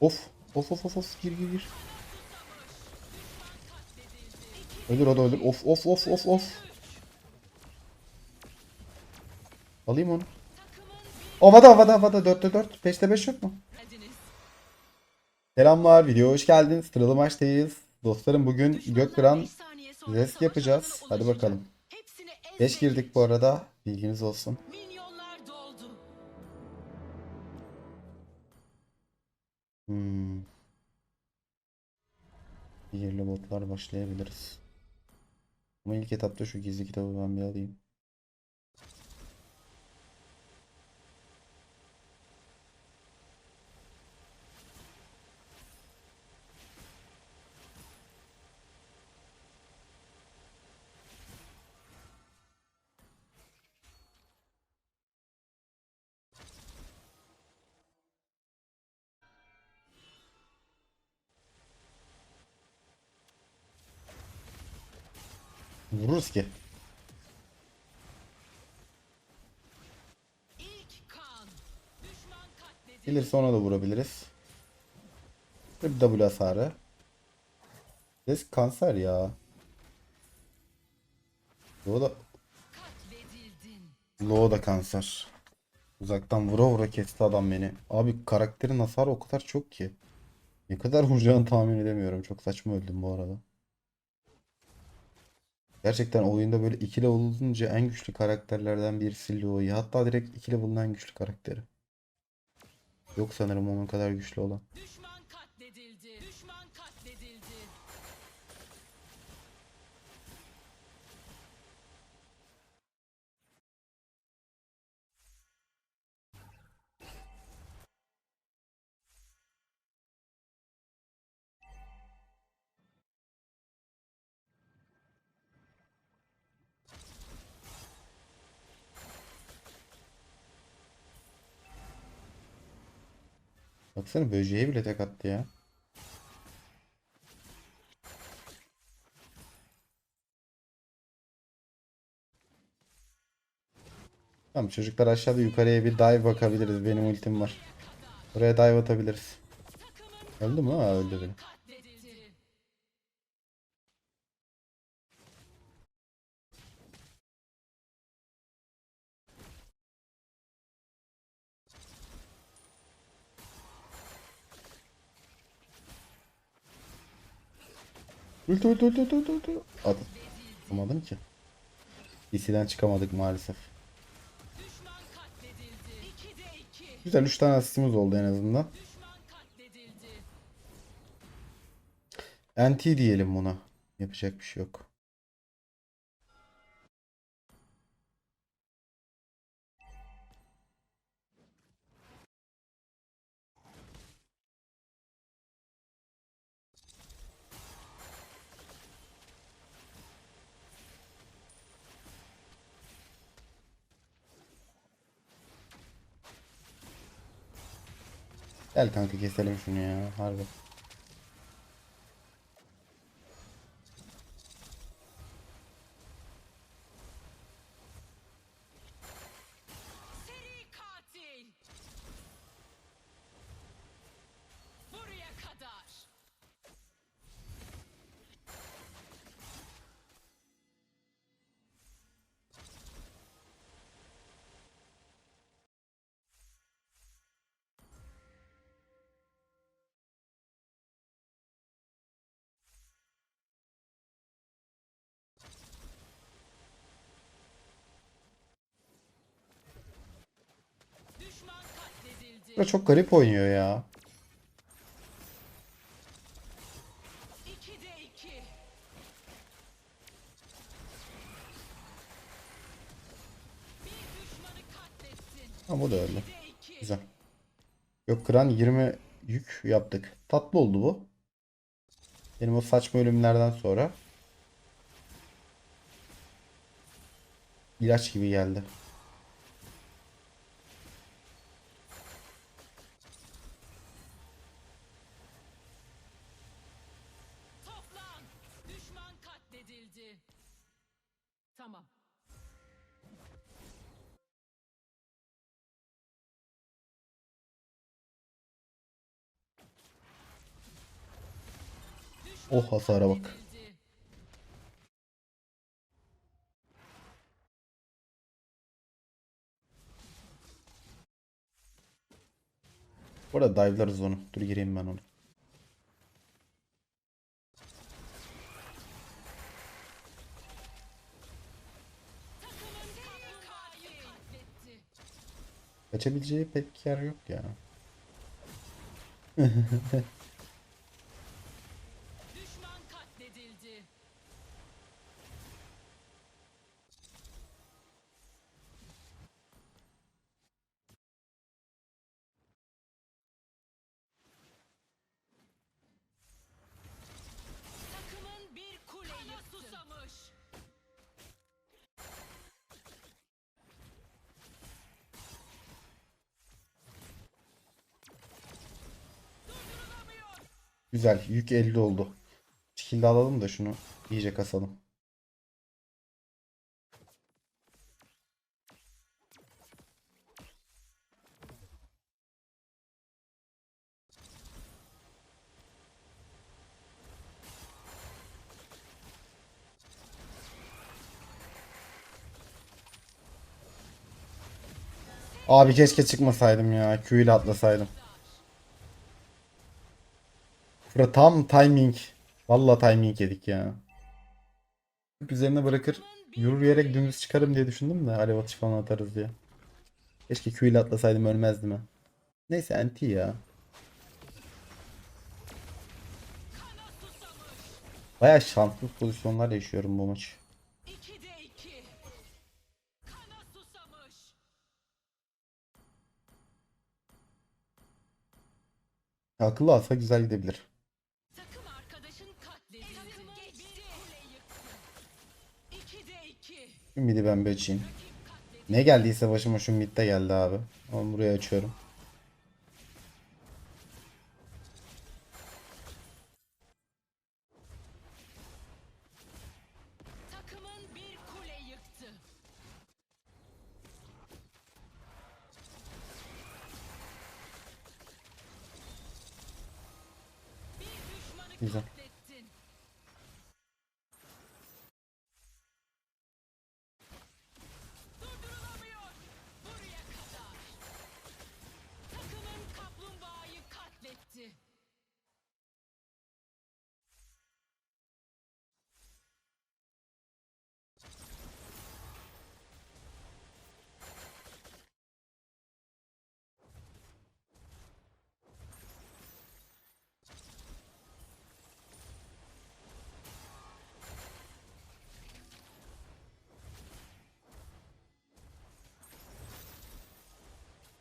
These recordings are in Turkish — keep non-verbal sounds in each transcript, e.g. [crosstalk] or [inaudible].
Of. Of of of of. Gir gir gir. Ölür o da ölür. Of of of of of. Alayım onu. Ovada ovada ovada 4'te 4. 5'te 5 yok mu? Selamlar video hoş geldiniz. Sıralı maçtayız. Dostlarım bugün Gökran Zesk yapacağız. Hadi bakalım. 5 girdik bu arada. Bilginiz olsun. Hmm. Sihirli botlar başlayabiliriz. Ama ilk etapta şu gizli kitabı ben bir alayım. Vururuz ki. Gelirse ona da vurabiliriz. Bir W hasarı. Zesk kanser ya. Low da. Low da kanser. Uzaktan vura vura kesti adam beni. Abi karakterin hasarı o kadar çok ki. Ne kadar vuracağını tahmin edemiyorum. Çok saçma öldüm bu arada. Gerçekten oyunda böyle 2 level olunca en güçlü karakterlerden birisi Lo'yu. Hatta direkt 2 level'ın en güçlü karakteri. Yok sanırım onun kadar güçlü olan. Düşman Baksana böceğe bile tek attı ya. Tamam çocuklar aşağıda yukarıya bir dive bakabiliriz. Benim ultim var. Buraya dive atabiliriz. Öldü mü? Ha öldü beni. Ulti ulti ulti ulti ulti. At. Atamadım ki. DC'den çıkamadık maalesef. Güzel 3 tane asistimiz oldu en azından. NT diyelim buna. Yapacak bir şey yok. Gel kanka keselim şunu ya harbi. Da çok garip oynuyor ya. Ha bu da öldü. Güzel. Yok kıran 20 yük yaptık. Tatlı oldu bu. Benim o saçma ölümlerden sonra ilaç gibi geldi. Oh hasara bak. Bu arada dive'larız onu. Dur gireyim ben onu. Kaçabileceği pek yer yok ya. [laughs] Güzel. Yük 50 oldu. Skill de alalım da şunu iyice kasalım. Abi keşke çıkmasaydım ya. Q ile atlasaydım. Bura tam timing. Vallahi timing yedik ya. Üzerine bırakır yürüyerek dümdüz çıkarım diye düşündüm de alev atışı falan atarız diye. Keşke Q ile atlasaydım ölmezdim ha. Neyse NT ya. Baya şanslı pozisyonlar yaşıyorum bu maç. 2'de 2. Kana susamış. Akıllı alsa güzel gidebilir. Şu midi ben bir açayım. Ne geldiyse başıma şu midde geldi abi. Onu buraya açıyorum.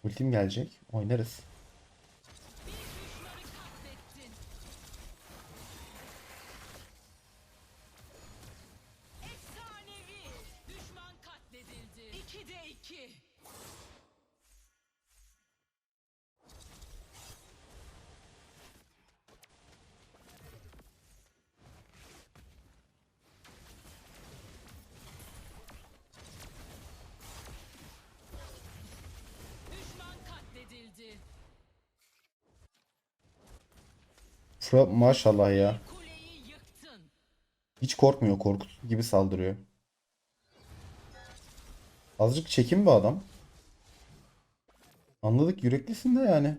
Ultim gelecek. Oynarız. Şura maşallah ya. Hiç korkmuyor. Korkut gibi saldırıyor. Azıcık çekin bu adam. Anladık yüreklisin de yani.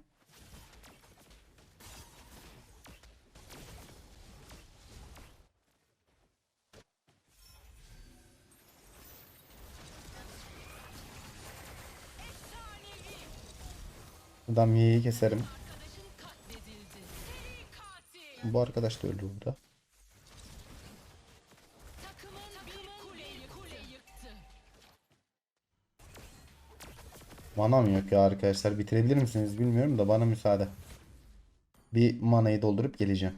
Buradan Mia'yı keserim. Bu arkadaş da öldü burada. Manam yok ya arkadaşlar. Bitirebilir misiniz bilmiyorum da bana müsaade. Bir manayı doldurup geleceğim.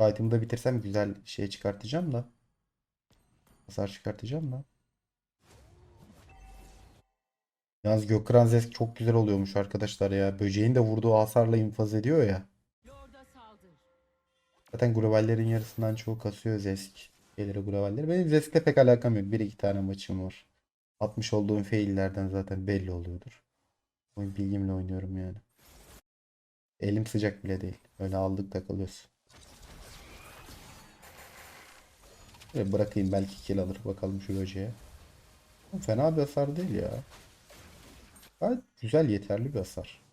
İtem'ı da bitirsem güzel şey çıkartacağım da. Hasar çıkartacağım da. Yalnız Gökran Zesk çok güzel oluyormuş arkadaşlar ya. Böceğin de vurduğu hasarla infaz ediyor ya. Zaten globallerin yarısından çoğu kasıyor Zesk. Geliri globalleri. Benim Zesk'le pek alakam yok. Bir iki tane maçım var. Atmış olduğum faillerden zaten belli oluyordur. Oyun bilgimle oynuyorum yani. Elim sıcak bile değil. Öyle aldık takılıyoruz. Böyle bırakayım belki kill alır. Bakalım şu böceğe. Fena bir hasar değil ya. Gayet güzel yeterli bir hasar.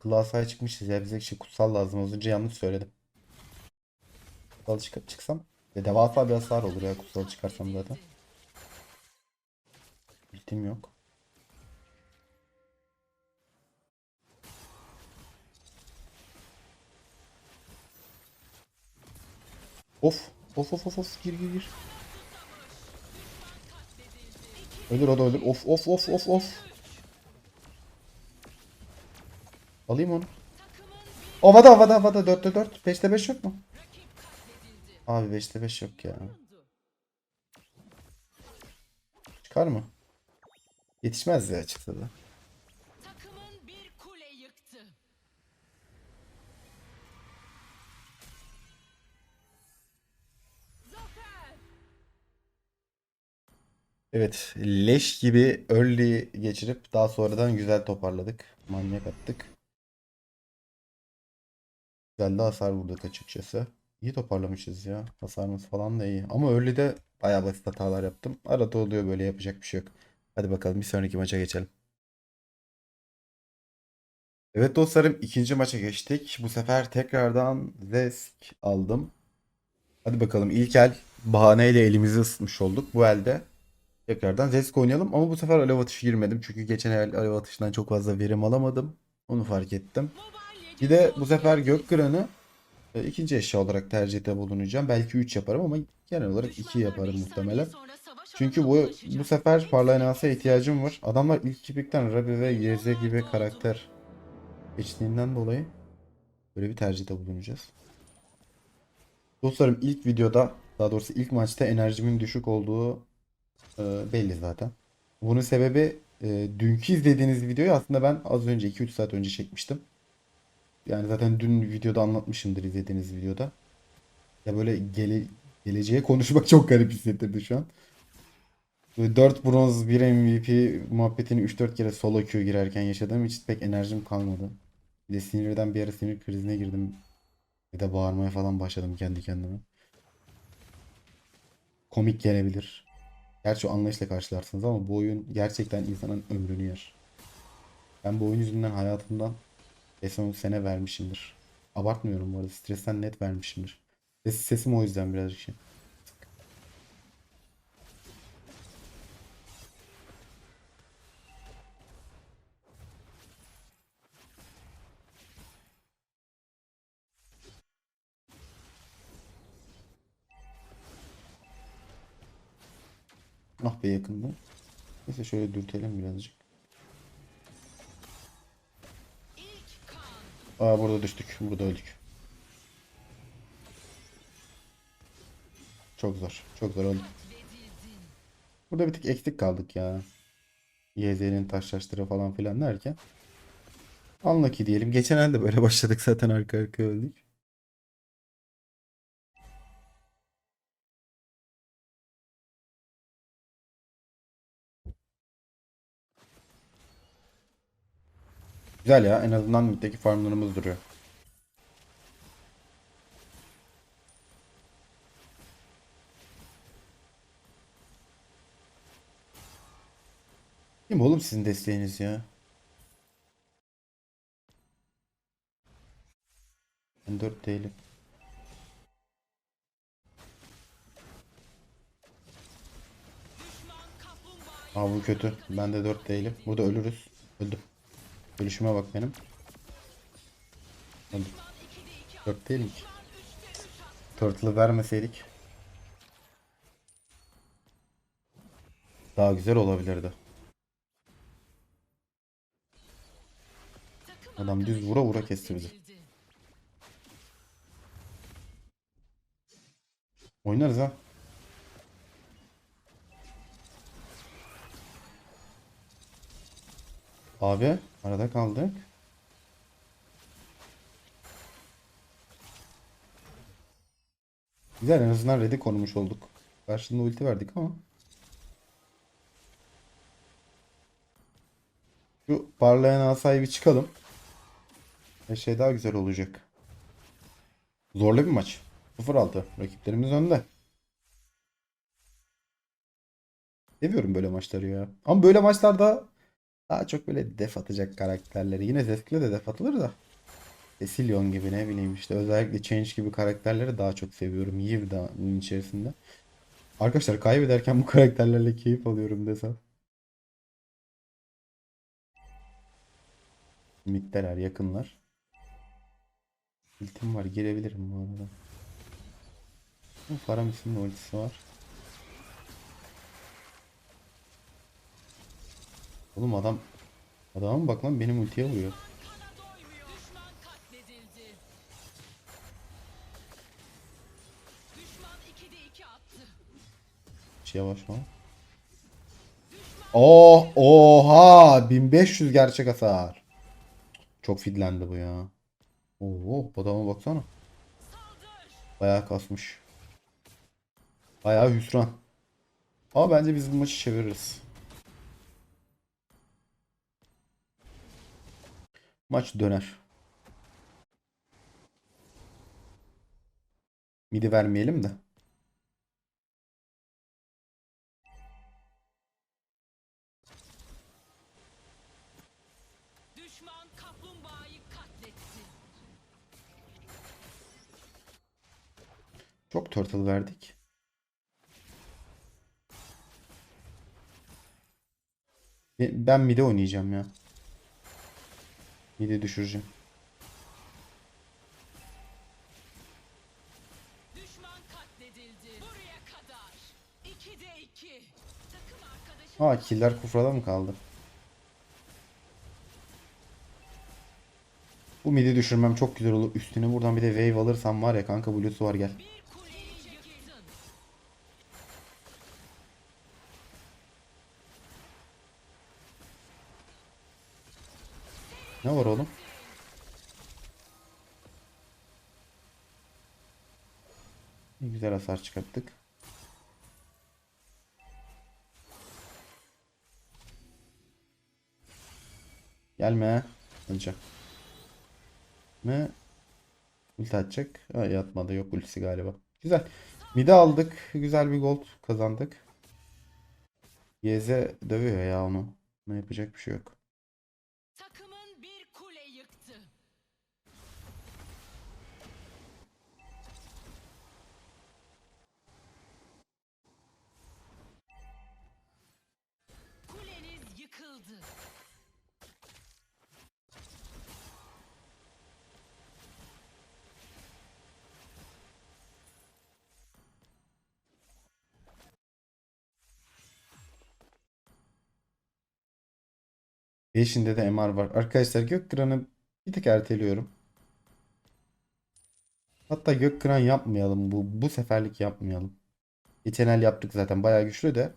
Klasaya çıkmışız ya bize şey kutsal lazım. Az önce yanlış söyledim. Kutsal çık çıksam ve devasa bir hasar olur ya kutsal çıkarsam zaten. Ultim yok. Of. Of of of of gir gir gir. Ölür o da ölür. Of of of of of. Alayım onu. Ovada ovada ovada 4'te 4. 5'te 5 yok mu? Abi 5'te 5 yok ya. Çıkar mı? Yetişmez ya çıksa da. Evet leş gibi early geçirip daha sonradan güzel toparladık. Manyak attık. Güzel de hasar vurduk açıkçası. İyi toparlamışız ya. Hasarımız falan da iyi. Ama early'de bayağı basit hatalar yaptım. Arada oluyor böyle yapacak bir şey yok. Hadi bakalım bir sonraki maça geçelim. Evet dostlarım ikinci maça geçtik. Bu sefer tekrardan Zesk aldım. Hadi bakalım ilk el bahaneyle elimizi ısıtmış olduk. Bu elde tekrardan Zesk oynayalım. Ama bu sefer alev atışı girmedim. Çünkü geçen el alev atışından çok fazla verim alamadım. Onu fark ettim. Bir de bu sefer gök kıranı e, ikinci eşya olarak tercihte bulunacağım. Belki 3 yaparım ama genel olarak 2 yaparım muhtemelen. Çünkü bu bu sefer parlayan asa ihtiyacım var. Adamlar ilk kipikten Rabi ve YZ gibi karakter geçtiğinden dolayı böyle bir tercihte bulunacağız. Dostlarım ilk videoda daha doğrusu ilk maçta enerjimin düşük olduğu e, belli zaten. Bunun sebebi e, dünkü izlediğiniz videoyu aslında ben az önce 2-3 saat önce çekmiştim. Yani zaten dün videoda anlatmışımdır izlediğiniz videoda. Ya böyle gele, geleceğe konuşmak [laughs] çok garip hissettirdi şu an. Böyle 4 bronz 1 MVP muhabbetini 3-4 kere solo queue girerken yaşadığım için pek enerjim kalmadı. Bir de sinirden bir ara sinir krizine girdim. Bir de bağırmaya falan başladım kendi kendime. Komik gelebilir. Gerçi o anlayışla karşılarsınız ama bu oyun gerçekten insanın ömrünü yer. Ben bu oyun yüzünden hayatımdan 5-10 sene vermişimdir. Abartmıyorum bu arada. Stresten net vermişimdir. Ses, sesim o yüzden birazcık şey. Ah be yakında. Neyse şöyle dürtelim birazcık. Aa burada düştük. Burada öldük. Çok zor. Çok zor öldük. Burada bir tık eksik kaldık ya. YZ'nin taşlaştıra falan filan derken. Unlucky diyelim. Geçen elde böyle [laughs] başladık zaten arka arkaya öldük. Güzel ya. En azından middeki farmlarımız duruyor. Kim oğlum sizin desteğiniz ya? Ben 4 değilim. Aa bu kötü. Ben de 4 değilim. Burada ölürüz. Öldüm. Ölüşüme bak benim. Öldüm. 4 değilim ki. Turtle'ı vermeseydik. Daha güzel olabilirdi. Adam düz vura vura kesti bizi. Oynarız ha. Abi Arada kaldık. Güzel en azından red'i korumuş olduk. Karşılığında ulti verdik ama. Şu parlayan asayı bir çıkalım. Her şey daha güzel olacak. Zorlu bir maç. 0-6. Rakiplerimiz önde. Seviyorum böyle maçları ya. Ama böyle maçlarda daha çok böyle def atacak karakterleri. Yine Zesk'le de def atılır da. Cecilion gibi ne bileyim işte özellikle Change gibi karakterleri daha çok seviyorum. Yiv içerisinde. Arkadaşlar kaybederken bu karakterlerle keyif alıyorum desem. Middeler yakınlar. Ultim var girebilirim bu arada. Faramis'in ultisi var. Oğlum adam Adama mı bak lan benim ultiye vuruyor. Kana doymuyor. Düşman katledildi. Düşman 2'de 2 attı. Hiç yavaş lan. Oh oha 1500 gerçek hasar. Çok fidlendi bu ya. Oo adama baksana. Bayağı kasmış. Bayağı hüsran. Ama bence biz bu maçı çeviririz. Maç döner. Midi vermeyelim de. Düşman kaplumbağayı katletti. Çok turtle verdik. Ben ben mid'e oynayacağım ya. Mid'e düşüreceğim. Düşman katledildi. Buraya kadar. 2'de 2. Takım arkadaşın Ha killer kufrada mı kaldı? Bu midi düşürmem çok güzel olur. Üstüne buradan bir de wave alırsam var ya kanka blue'su var gel. Hasar çıkarttık. Gelme. Önce. Mi? Ulti atacak. Ha, yatmadı. Yok ultisi galiba. Güzel. Mide aldık. Güzel bir gold kazandık. Yeze dövüyor ya onu. Ne yapacak bir şey yok. Beşinde de MR var. Arkadaşlar Gökkıran'ı bir tık erteliyorum. Hatta Gökkıran yapmayalım. Bu, bu seferlik yapmayalım. Geçen el yaptık zaten. Bayağı güçlü de.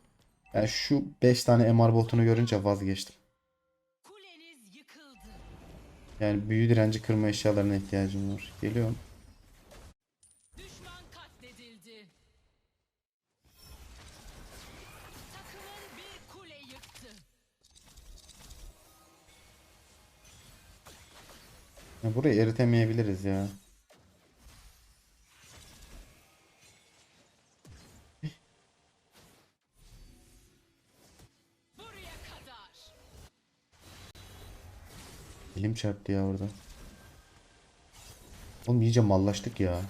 Yani şu 5 tane MR botunu görünce vazgeçtim. Yani büyü direnci kırma eşyalarına ihtiyacım var. Geliyorum. Ya burayı eritemeyebiliriz ya. Elim çarptı ya orada. Oğlum iyice mallaştık ya.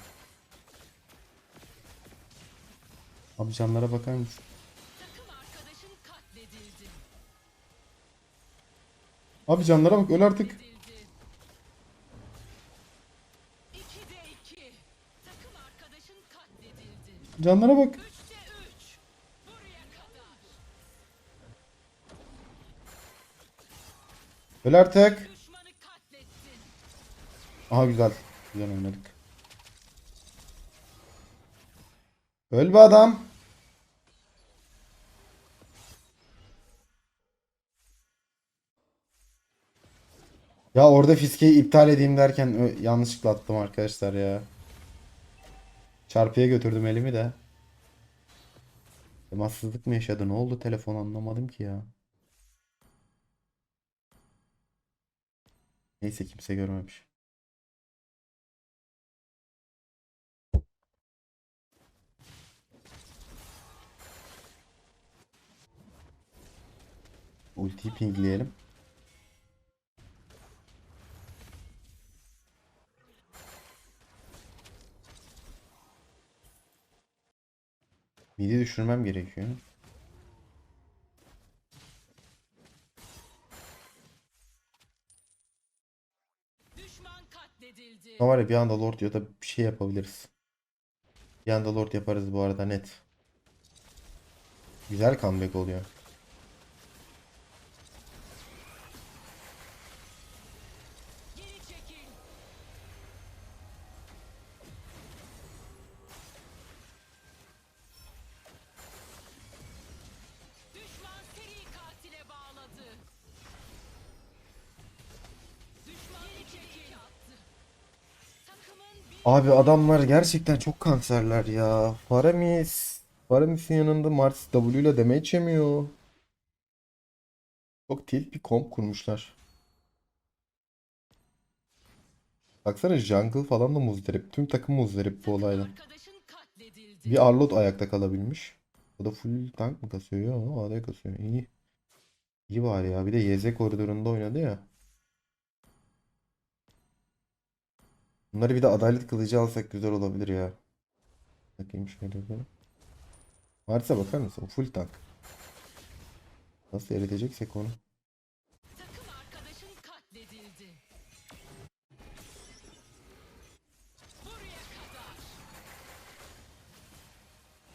Abi canlara bakar mısın? Abi canlara bak öl artık. Canlara bak. 3'te 3. Buraya kadar. Öl artık. Aha güzel. Güzel oynadık. Öl be adam. Ya orada fiskeyi iptal edeyim derken yanlışlıkla attım arkadaşlar ya. Çarpıya götürdüm elimi de. Temassızlık mı yaşadı? Ne oldu telefon anlamadım ki ya. Neyse kimse görmemiş. Ultiyi pingleyelim. Midi düşürmem gerekiyor. Ama var ya bir anda Lord ya da bir şey yapabiliriz. Bir anda Lord yaparız bu arada net. Güzel comeback oluyor. Abi adamlar gerçekten çok kanserler ya. Faramis. Faramis'in yanında Mars W ile damage yemiyor. Çok tilt bir komp kurmuşlar. Baksana jungle falan da muzdarip. Tüm takım muzdarip bu olayla. Bir Arlott ayakta kalabilmiş. O da full tank mı kasıyor? Yok, AD kasıyor. İyi. İyi bari ya. Bir de YZ koridorunda oynadı ya. Bunları bir de adalet kılıcı alsak güzel olabilir ya. Bakayım şöyle bir. Mars'a bakar mısın? Full tank. Nasıl eriteceksek onu.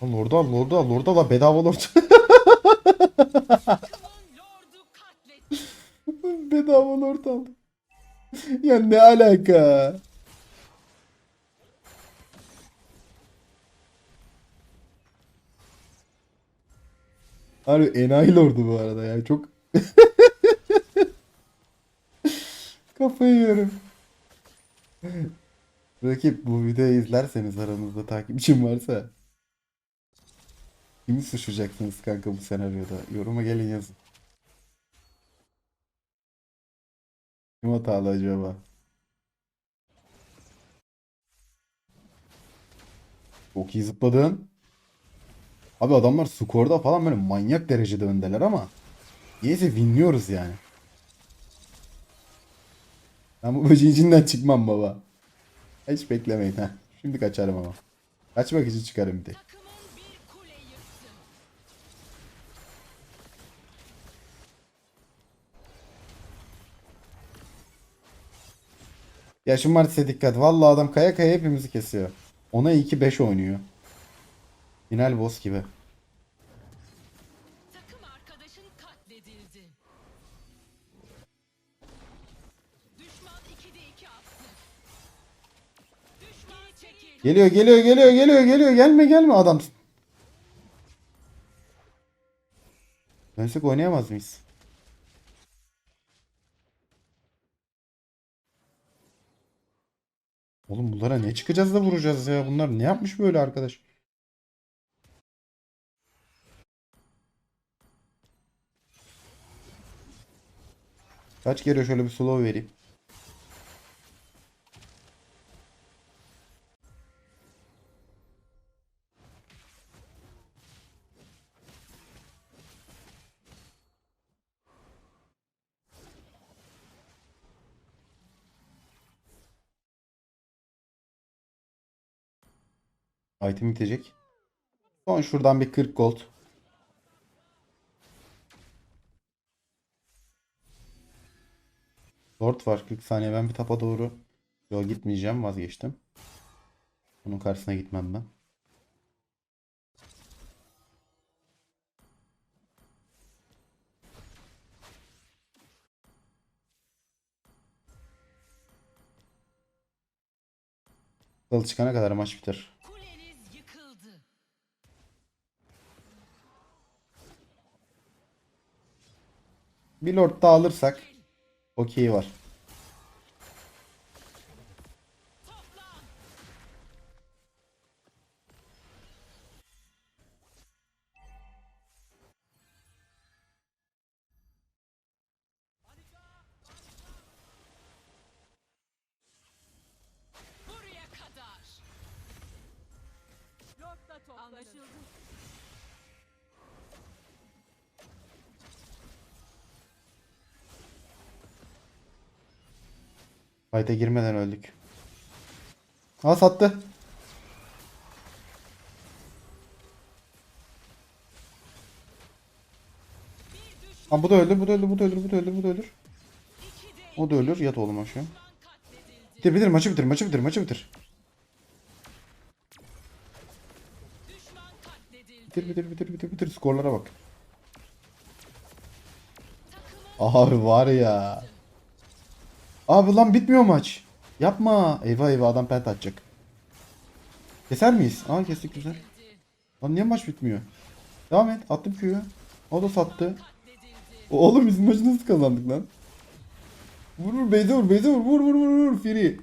Lord'u al, Lord'u al, Lord'u al bedava Lord. [laughs] Bedava Lord aldım. Ya ne alaka? Harbi enayi Lord'u bu arada ya çok [laughs] kafayı yiyorum. Rakip bu videoyu izlerseniz aranızda takipçim varsa kimi suçlayacaksınız kanka bu senaryoda? Yoruma gelin yazın. Kim hatalı acaba? Çok iyi zıpladın. Abi adamlar skorda falan böyle manyak derecede öndeler ama niyeyse winliyoruz yani. Ben bu böceğin içinden çıkmam baba. Hiç beklemeyin ha. Şimdi kaçarım ama. Kaçmak için çıkarım bir de. Takımın bir kule yıktı. Ya şu Martis'e dikkat. Vallahi adam kaya kaya hepimizi kesiyor. Ona 2-5 oynuyor. Final boss gibi. Takım arkadaşın katledildi. Düşman 2'de 2 attı. Düşman çekil. Geliyor geliyor geliyor geliyor geliyor. Gelme gelme adam. Dönsek oynayamaz mıyız? Oğlum bunlara ne çıkacağız da vuracağız ya? Bunlar ne yapmış böyle arkadaş? Kaç kere şöyle bir slow vereyim. Item bitecek. Son şuradan bir 40 gold. Lord var 40 saniye ben bir tapa doğru yol gitmeyeceğim vazgeçtim. Bunun karşısına gitmem ben. Kıl çıkana kadar maç biter. Bir lord daha alırsak okey var. Fight'e girmeden öldük. Aa sattı. Aa bu da öldü, bu da öldü, bu da öldü, bu da öldü, bu da ölür. O da ölür. Yat oğlum aşağı. Bitir bitir maçı bitir, maçı bitir, maçı bitir. Bitir bitir bitir bitir bitir skorlara bak. Abi var ya. Abi lan bitmiyor maç. Yapma. Eyvah eyvah adam pent atacak. Keser miyiz? Aa kestik güzel. Lan niye maç bitmiyor? Devam et. Attım Q'yu. O da sattı. Oğlum biz maçı nasıl kazandık lan? Vur vur Beyze vur Beyze vur vur vur vur vur Free.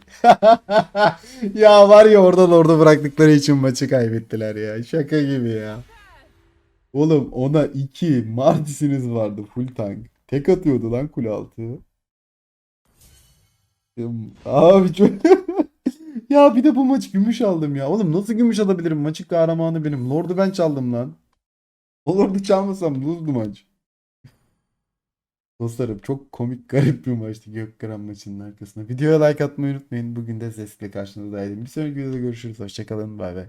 [laughs] ya var ya oradan orada bıraktıkları için maçı kaybettiler ya. Şaka gibi ya. Oğlum ona 2 Martis'iniz vardı full tank. Tek atıyordu lan kule altı. Abi çok... [laughs] ya bir de bu maç gümüş aldım ya. Oğlum nasıl gümüş alabilirim? Maçın kahramanı benim. Lord'u ben çaldım lan. O Lord'u çalmasam luzdu maç. Dostlarım çok komik garip bir maçtı Gökkıran maçının arkasında. Videoya like atmayı unutmayın. Bugün de Zest'le karşınızdaydım. Bir sonraki videoda görüşürüz. Hoşçakalın. Bay bay.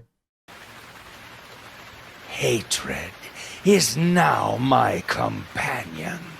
Hatred is now my companion.